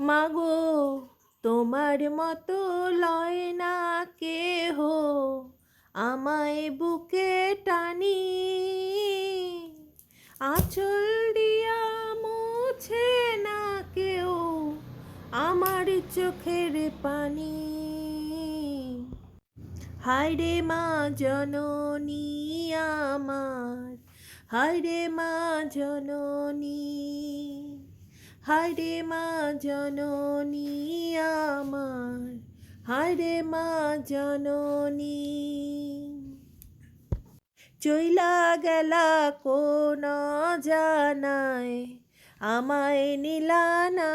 মাগো, তোমার মতো লয় না কেহ, আমায় বুকে টানি। আঁচল দিয়া মুছে না কেউ আমার চোখের পানি। হায় রে মা জননী আমার, হায় রে মা জননী। হায় রে মা জননী আমার, হায়রে মা জননী। চইলা গেলা কোন জানায়, আমায় নিলানা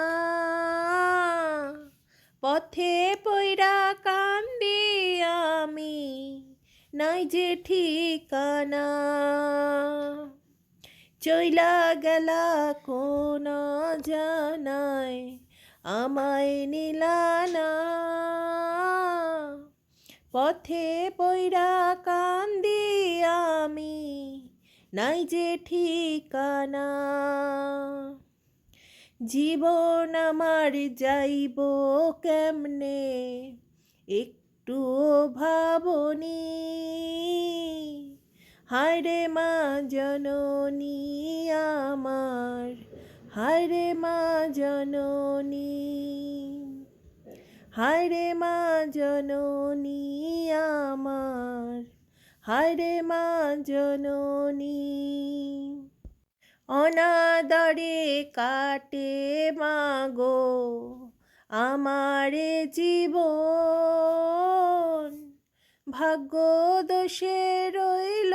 পথে পইরা কান্দি আমি, নাই যে ঠিকানা। চইলা গেলা কোন জানায় আমায় নিলানা পথে পইরা কান্দি আমি, নাই যে ঠিকানা। জীবন আমার যাইব কেমনে একটু ভাবনি। হায় রে মা জননী আমার হায় রে মা জননী হায় রে মা জননী আমার হায় রে মা জননী। অনাদরে কাটে মাগো আমারে জীবন, ভাগ্য দোষে রইল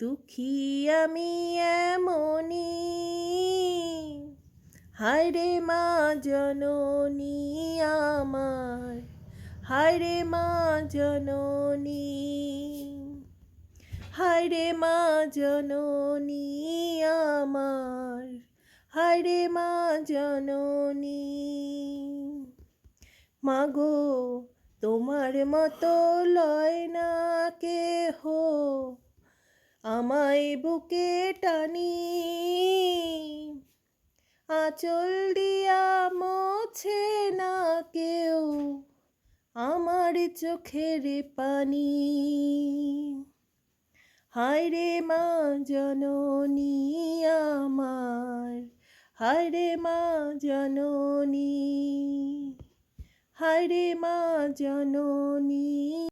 দুঃখী আমি এমনি হায় রে মা জননী আমার, হায় রে মা জননী। হায় রে মা জননী আমার, হায় রে মা জননী। মাগো তোমার মতো লয় না কেহ আমায় বুকে টানি। আঁচল দিয়া মোছে না কেউ আমার চোখের পানি। হায় রে মা জননী আমার, হায় রে মা জননী, হায় রে মা জননী।